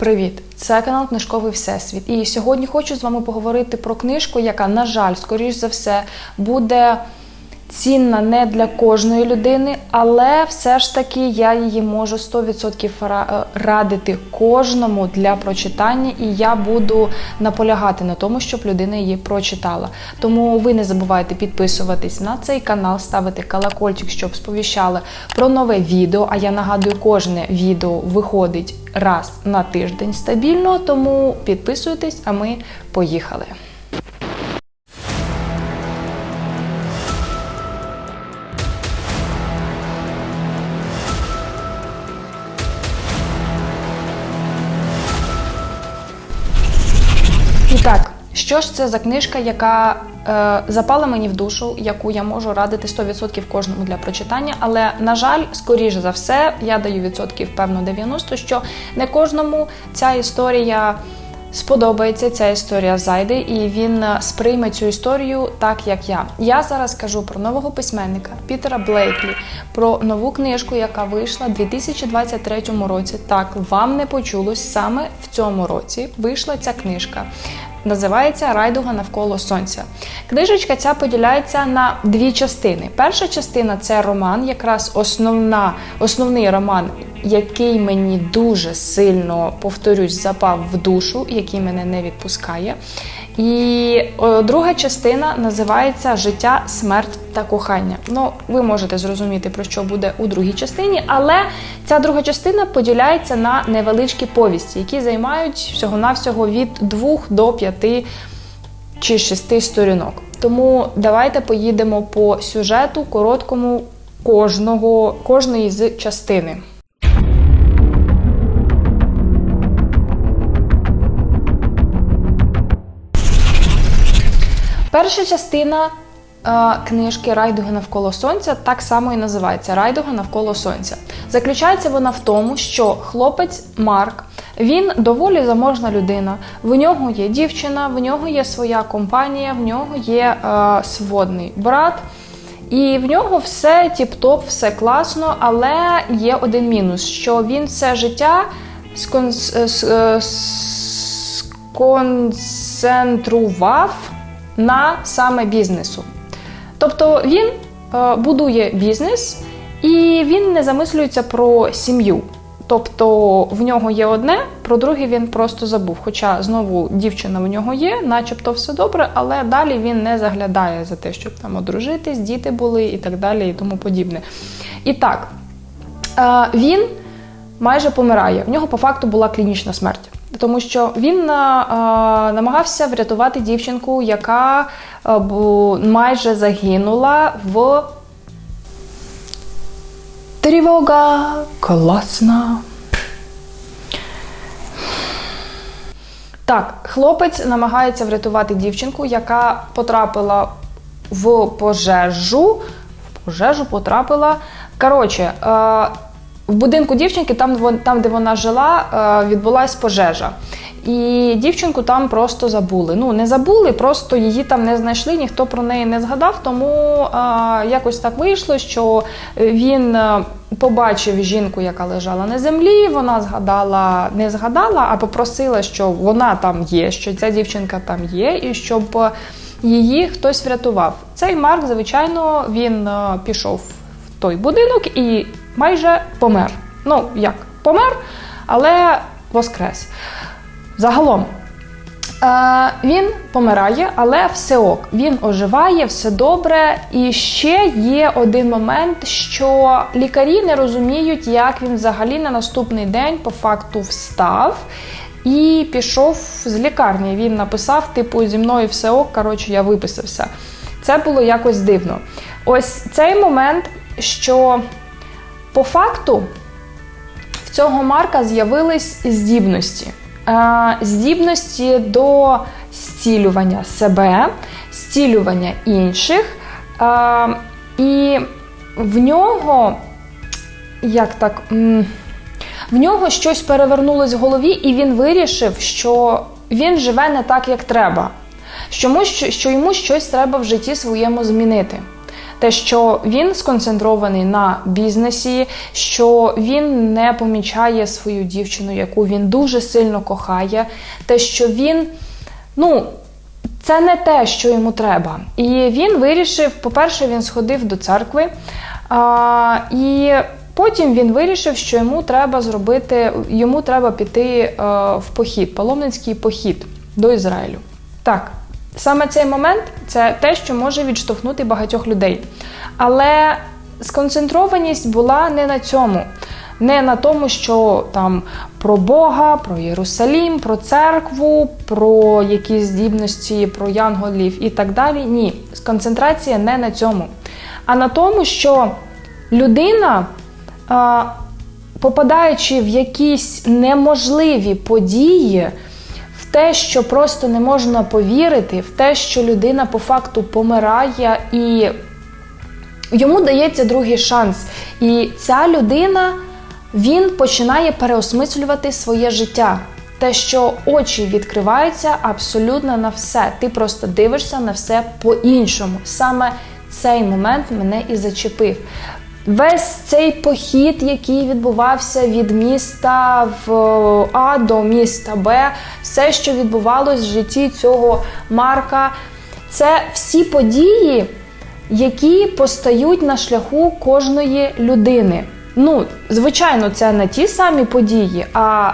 Привіт! Це канал Книжковий Всесвіт. І сьогодні хочу з вами поговорити про книжку, яка, на жаль, скоріш за все, буде цінна не для кожної людини, але все ж таки я її можу 100% е, радити кожному для прочитання, і я буду наполягати на тому, щоб людина її прочитала. Тому ви не забувайте підписуватись на цей канал, ставити колокольчик, щоб сповіщали про нове відео. А я нагадую, кожне відео виходить раз на тиждень стабільно, тому підписуйтесь, а ми поїхали. Що ж це за книжка, яка е, запала мені в душу, яку я можу радити 100% кожному для прочитання. Але, на жаль, скоріше за все, я даю відсотків певно 90, що не кожному ця історія сподобається, ця історія зайде, і він сприйме цю історію так, як я. Я зараз кажу про нового письменника Пітера Блейклі, про нову книжку, яка вийшла у 2023 році. Так, вам не почулось саме в цьому році вийшла ця книжка. Називається Райдуга навколо сонця. Книжечка ця поділяється на дві частини. Перша частина це роман, якраз основна, основний роман, який мені дуже сильно, повторюсь, запав в душу, який мене не відпускає. І друга частина називається Життя, смерть та кохання. Ну, ви можете зрозуміти, про що буде у другій частині, але ця друга частина поділяється на невеличкі повісті, які займають всього-навсього від 2 до 5 чи 6 сторінок. Тому давайте поїдемо по сюжету короткому кожного, кожної з частини. Перша частина е, книжки Райдуга навколо сонця так само і називається Райдуга навколо сонця. Заключається вона в тому, що хлопець Марк він доволі заможна людина. В нього є дівчина, в нього є своя компанія, в нього є е, сводний брат. І в нього все тіп-топ, все класно, але є один мінус: що він все життя сконс... е, е, сконцентрував на саме бізнесу. Тобто він е, будує бізнес і він не замислюється про сім'ю. Тобто в нього є одне, про друге він просто забув. Хоча знову дівчина в нього є, начебто все добре, але далі він не заглядає за те, щоб там одружитись, діти були і так далі, і тому подібне. І так, е, він майже помирає. В нього по факту була клінічна смерть. Тому що він а, а, намагався врятувати дівчинку, яка а, бу- майже загинула в Тривога класна. Так, хлопець намагається врятувати дівчинку, яка потрапила в пожежу. В пожежу потрапила. Коротше, е, в будинку дівчинки, там, там де вона жила, е, відбулась пожежа. І дівчинку там просто забули. Ну, не забули, просто її там не знайшли, ніхто про неї не згадав. Тому е, якось так вийшло, що він е, побачив жінку, яка лежала на землі. Вона згадала, не згадала, а попросила, що вона там є, що ця дівчинка там є, і щоб її хтось врятував. Цей Марк, звичайно, він пішов в той будинок і майже помер. Ну, як помер, але воскрес. Загалом. Е, він помирає, але все ок. Він оживає, все добре. І ще є один момент, що лікарі не розуміють, як він взагалі на наступний день по факту встав і пішов з лікарні. Він написав: типу, зі мною все ок, коротше, я виписався. Це було якось дивно. Ось цей момент, що по факту в цього Марка з'явились здібності. Е, Здібності до зцілювання себе, зцілювання інших. Е, І в нього, як так, в нього щось перевернулось в голові, і він вирішив, що він живе не так, як треба. Що йому щось треба в житті своєму змінити. Те, що він сконцентрований на бізнесі, що він не помічає свою дівчину, яку він дуже сильно кохає, те, що він, ну, це не те, що йому треба. І він вирішив, по-перше, він сходив до церкви, а, і потім він вирішив, що йому треба зробити, йому треба піти е, в похід, паломницький похід до Ізраїлю. Так, саме цей момент це те, що може відштовхнути багатьох людей. Але сконцентрованість була не на цьому. Не на тому, що там про Бога, про Єрусалім, про церкву, про якісь здібності, про янголів і так далі. Ні, концентрація не на цьому, а на тому, що людина, попадаючи в якісь неможливі події, те, що просто не можна повірити, в те, що людина по факту помирає і йому дається другий шанс. І ця людина він починає переосмислювати своє життя. Те, що очі відкриваються абсолютно на все. Ти просто дивишся на все по-іншому. Саме цей момент мене і зачепив. Весь цей похід, який відбувався від міста в А до міста Б, все, що відбувалось в житті цього Марка, це всі події, які постають на шляху кожної людини. Ну, звичайно, це не ті самі події, а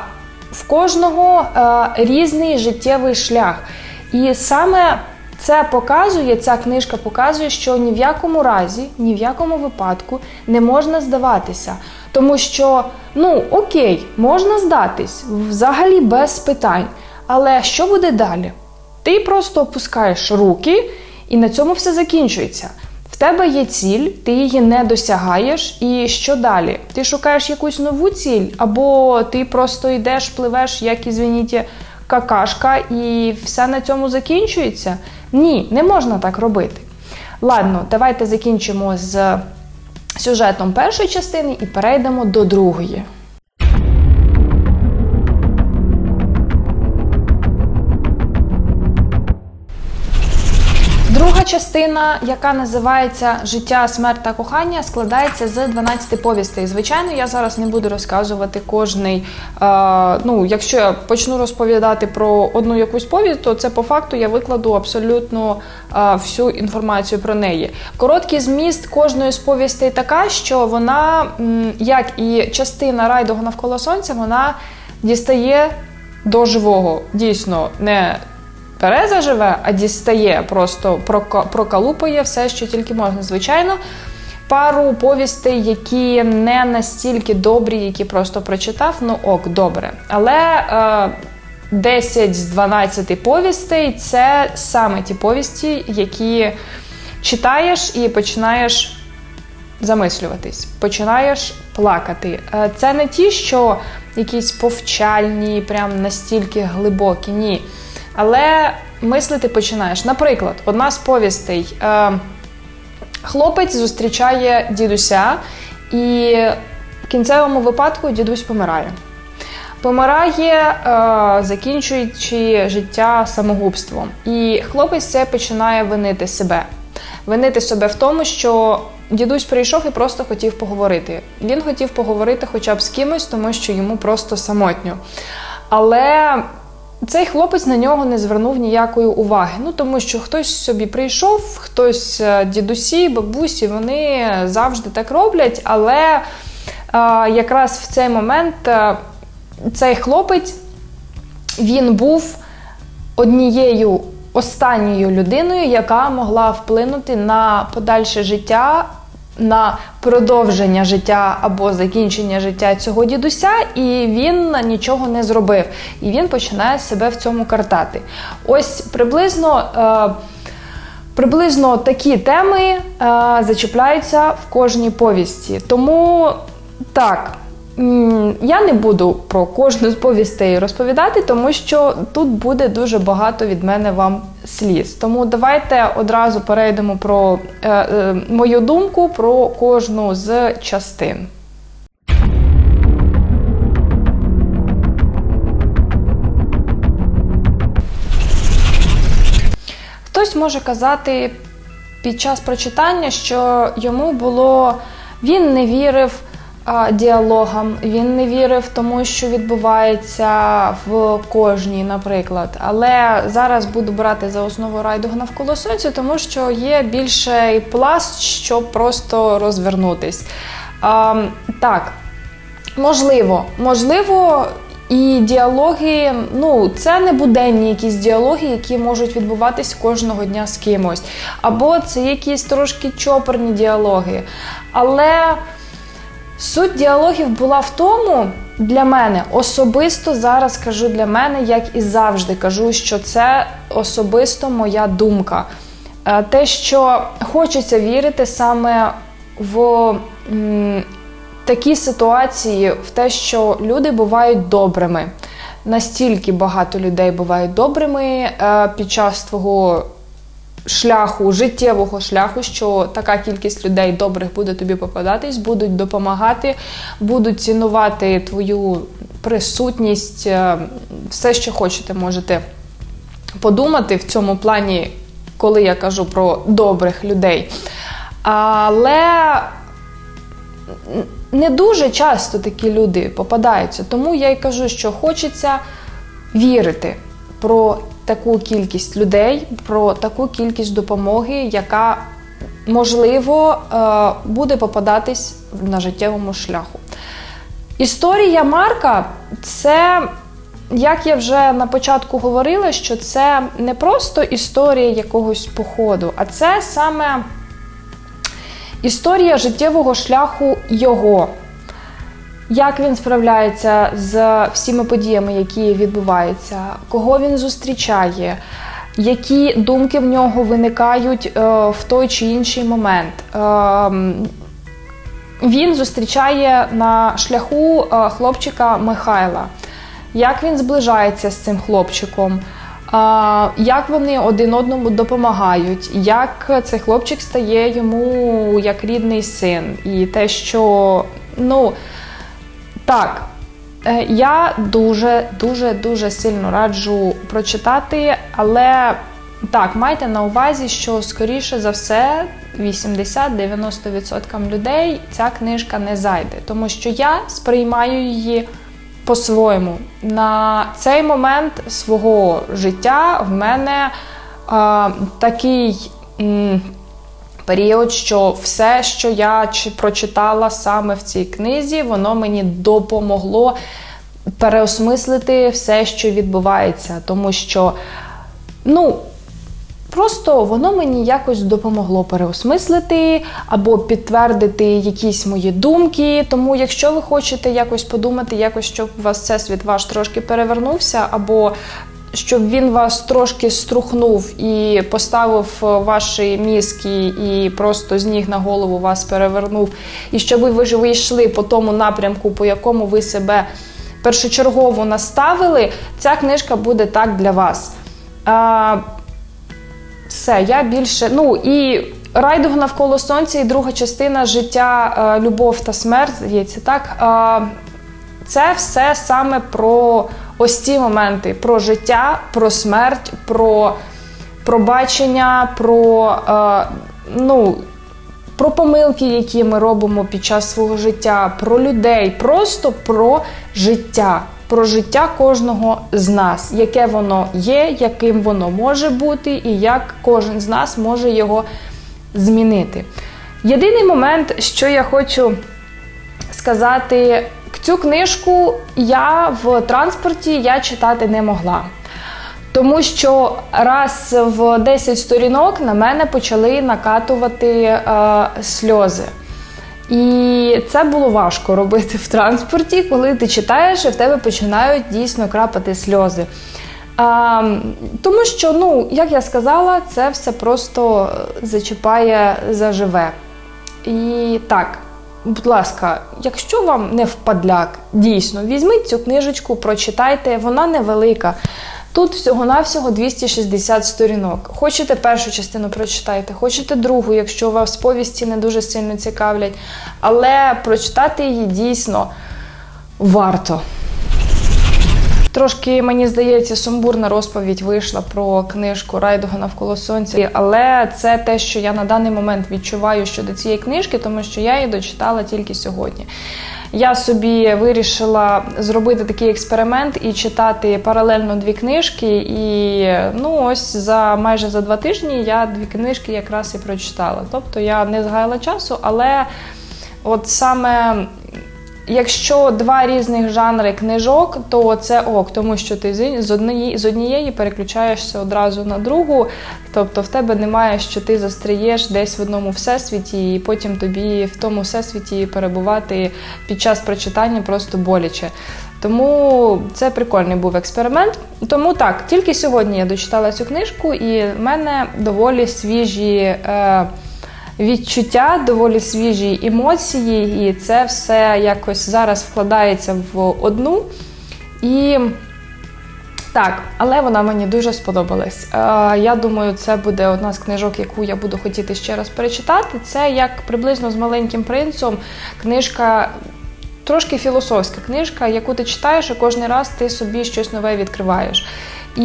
в кожного е, різний життєвий шлях. І саме це показує, ця книжка показує, що ні в якому разі, ні в якому випадку не можна здаватися. Тому що, ну окей, можна здатись взагалі без питань. Але що буде далі? Ти просто опускаєш руки, і на цьому все закінчується. В тебе є ціль, ти її не досягаєш, і що далі? Ти шукаєш якусь нову ціль, або ти просто йдеш, пливеш, як ізвініть, какашка, і все на цьому закінчується? Ні, не можна так робити. Ладно, давайте закінчимо з сюжетом першої частини і перейдемо до другої. Частина, яка називається Життя, смерть та кохання, складається з 12 повістей. Звичайно, я зараз не буду розказувати кожний. Е, ну, якщо я почну розповідати про одну якусь повість, то це по факту я викладу абсолютно е, всю інформацію про неї. Короткий зміст кожної з повістей така, що вона, як і частина райдуга навколо сонця, вона дістає до живого. Дійсно, не Тереза живе, а дістає, просто прока- прокалупує все, що тільки можна. Звичайно, пару повістей, які не настільки добрі, які просто прочитав, ну ок, добре. Але е, 10 з 12 повістей це саме ті повісті, які читаєш і починаєш замислюватись, починаєш плакати. Е, Це не ті, що якісь повчальні, прям настільки глибокі, ні. Але мислити починаєш. Наприклад, одна з повістей. Е, хлопець зустрічає дідуся, і в кінцевому випадку дідусь помирає. Помирає, е, закінчуючи життя самогубством. І хлопець це починає винити себе. Винити себе в тому, що дідусь прийшов і просто хотів поговорити. Він хотів поговорити хоча б з кимось, тому що йому просто самотньо. Але цей хлопець на нього не звернув ніякої уваги. Ну тому що хтось собі прийшов, хтось е, дідусі, бабусі, вони завжди так роблять. Але е, якраз в цей момент е, цей хлопець він був однією останньою людиною, яка могла вплинути на подальше життя. На продовження життя або закінчення життя цього дідуся, і він нічого не зробив. І він починає себе в цьому картати. Ось приблизно. Е, Приблизно такі теми е, зачіпляються в кожній повісті. Тому так, я не буду про кожну з повістей розповідати, тому що тут буде дуже багато від мене вам сліз. Тому давайте одразу перейдемо про е, е, мою думку про кожну з частин. Хтось може казати під час прочитання, що йому було він не вірив діалогам, він не вірив тому, що відбувається в кожній, наприклад. Але зараз буду брати за основу райдуга навколо сонця, тому що є більший пласт, щоб просто розвернутись. А, так, можливо, можливо. І діалоги, ну, це не буденні якісь діалоги, які можуть відбуватись кожного дня з кимось. Або це якісь трошки чопорні діалоги. Але суть діалогів була в тому, для мене особисто зараз кажу для мене, як і завжди кажу, що це особисто моя думка. Е, Те, що хочеться вірити саме в м, такі ситуації, в те, що люди бувають добрими. Настільки багато людей бувають добрими е, під час твого шляху, життєвого шляху, що така кількість людей добрих буде тобі попадатись, будуть допомагати, будуть цінувати твою присутність, е, все, що хочете, можете подумати в цьому плані, коли я кажу про добрих людей. Але не дуже часто такі люди попадаються. Тому я й кажу, що хочеться вірити про таку кількість людей, про таку кількість допомоги, яка можливо е, буде попадатись на життєвому шляху. Історія Марка це. Як я вже на початку говорила, що це не просто історія якогось походу, а це саме історія життєвого шляху його. Як він справляється з всіми подіями, які відбуваються, кого він зустрічає, які думки в нього виникають е, в той чи інший момент. Е, він зустрічає на шляху е, хлопчика Михайла. Як він зближається з цим хлопчиком? Як вони один одному допомагають, як цей хлопчик стає йому як рідний син, і те, що ну так, е, я дуже дуже дуже сильно раджу прочитати, але так, майте на увазі, що скоріше за все 80-90% людей ця книжка не зайде, тому що я сприймаю її по-своєму. На цей момент свого життя в мене а, такий м, період, що все, що я чи прочитала саме в цій книзі, воно мені допомогло переосмислити все, що відбувається. Тому що, ну, Просто воно мені якось допомогло переосмислити або підтвердити якісь мої думки. Тому, якщо ви хочете якось подумати, якось щоб у вас всесвіт ваш трошки перевернувся, або щоб він вас трошки струхнув і поставив ваші мізки і просто з ніг на голову вас перевернув, і щоб ви вийшли по тому напрямку, по якому ви себе першочергово наставили, ця книжка буде так для вас. А, все, я більше. Ну і райдуг навколо сонця, і друга частина життя, е, любов та смерть, здається, так. Е, це все саме про ось ці моменти: про життя, про смерть, про пробачення, про, е, ну, про помилки, які ми робимо під час свого життя, про людей, просто про життя про життя кожного з нас, яке воно є, яким воно може бути, і як кожен з нас може його змінити. Єдиний момент, що я хочу сказати, цю книжку я в транспорті я читати не могла. Тому що раз в 10 сторінок на мене почали накатувати е, сльози. І це було важко робити в транспорті, коли ти читаєш і в тебе починають дійсно крапати сльози. А, Тому що, ну, як я сказала, це все просто зачіпає заживе. І так, будь ласка, якщо вам не впадляк, дійсно, візьміть цю книжечку, прочитайте, вона невелика. Тут всього-навсього 260 сторінок. Хочете першу частину прочитайте, хочете другу, якщо вас повісті не дуже сильно цікавлять. Але прочитати її дійсно варто. Трошки мені здається, сумбурна розповідь вийшла про книжку Райдуга навколо сонця, але це те, що я на даний момент відчуваю щодо цієї книжки, тому що я її дочитала тільки сьогодні. Я собі вирішила зробити такий експеримент і читати паралельно дві книжки. І ну ось за майже за два тижні я дві книжки якраз і прочитала. Тобто я не згаяла часу, але от саме Якщо два різних жанри книжок, то це ок, тому що ти з- однієї, з однієї переключаєшся одразу на другу. Тобто в тебе немає, що ти застрієш десь в одному всесвіті, і потім тобі в тому всесвіті перебувати під час прочитання просто боляче. Тому це прикольний був експеримент. Тому так, тільки сьогодні я дочитала цю книжку, і в мене доволі свіжі. Е, відчуття, доволі свіжі емоції, і це все якось зараз вкладається в одну. І так, але вона мені дуже сподобалась. Е, я думаю, це буде одна з книжок, яку я буду хотіти ще раз перечитати. Це як приблизно з маленьким принцом книжка. Трошки філософська книжка, яку ти читаєш, і кожен раз ти собі щось нове відкриваєш. І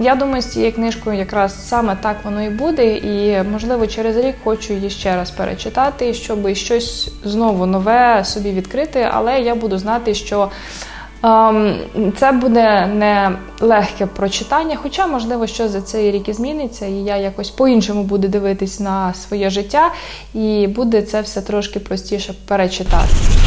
я думаю, з цією книжкою якраз саме так воно і буде. І, можливо, через рік хочу її ще раз перечитати, щоб щось знову нове собі відкрити. Але я буду знати, що ем, це буде не легке прочитання, хоча, можливо, що за цей рік і зміниться, і я якось по-іншому буду дивитись на своє життя, і буде це все трошки простіше перечитати.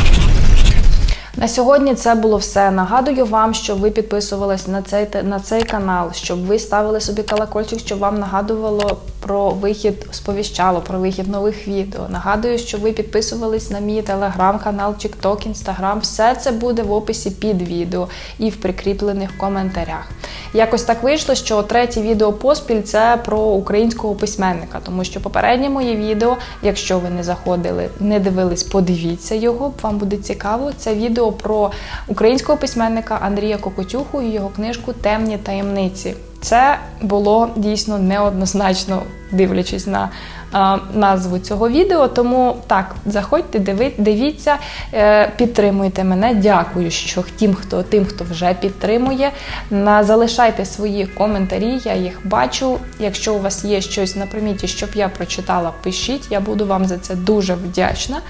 На сьогодні це було все. Нагадую вам, щоб ви підписувались на цей на цей канал, щоб ви ставили собі колокольчик, щоб вам нагадувало про вихід, сповіщало про вихід нових відео. Нагадую, щоб ви підписувались на мій телеграм-канал, TikTok, Instagram. Все це буде в описі під відео і в прикріплених коментарях. Якось так вийшло, що третє відео поспіль це про українського письменника, тому що попереднє моє відео, якщо ви не заходили, не дивились, подивіться його, вам буде цікаво. Це відео про українського письменника Андрія Кокотюху і його книжку Темні таємниці. Це було дійсно неоднозначно, дивлячись на е, назву цього відео. Тому так, заходьте, диви, дивіться, е, підтримуйте мене. Дякую, що тим, хто тим, хто вже підтримує. На залишайте свої коментарі, я їх бачу. Якщо у вас є щось на приміті, щоб я прочитала, пишіть. Я буду вам за це дуже вдячна.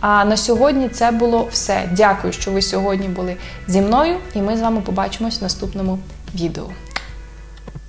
А на сьогодні це було все. Дякую, що ви сьогодні були зі мною, і ми з вами побачимось в наступному відео.